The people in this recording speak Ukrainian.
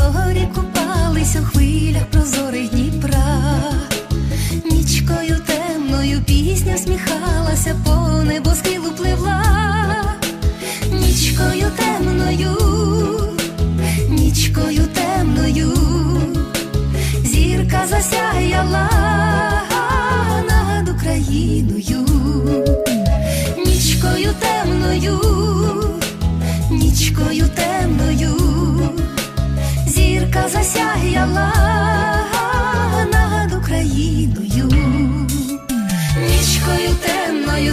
зорі купались у хвилях прозорих Дніпра. Нічкою темною пісня сміхалася, по небосхилу пливла. Нічкою темною, нічкою темною, зірка засяяла над Україною, нічкою темною, засяяла над Україною, нічкою темною